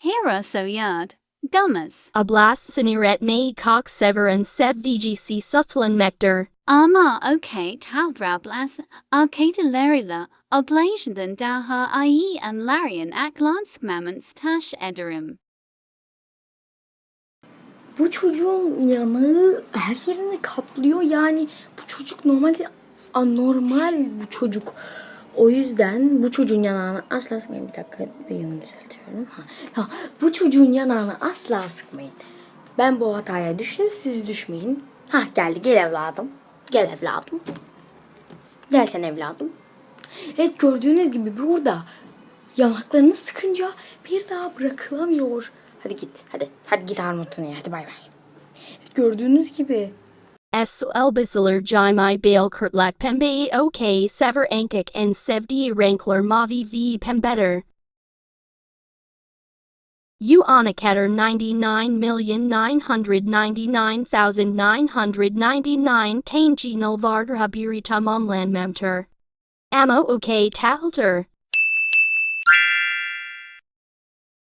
Hera soyad. Gummas. Ablas siniret me kok severin sev dgc sutlan mekter. Ama okay talbrablas. Arcata lerila. Oblation daha ie and larian aklansk mamants tash ederim. Bu çocuğun yanağı her yerini kaplıyor. Yani bu çocuk normalde anormal bu çocuk. O yüzden bu çocuğun yanağını asla sıkmayın. Bir dakika bir yanı düzeltiyorum. Ha, tamam. Bu çocuğun yanağını asla sıkmayın. Ben bu hataya düştüm siz düşmeyin. Ha geldi gel evladım. Gel evladım. Gel sen evladım. Evet gördüğünüz gibi burada yanaklarını sıkınca bir daha bırakılamıyor. Hadi git hadi. Hadi git armutunu ye hadi bay bay. Evet, gördüğünüz gibi S elbisiler jimai bail kurtlak pembe ok sever ankik and sevdi rankler mavi v pembetter. You anakater 99,999,999 tangi nulvard habiri tamamlan memter. Ammo ok talter.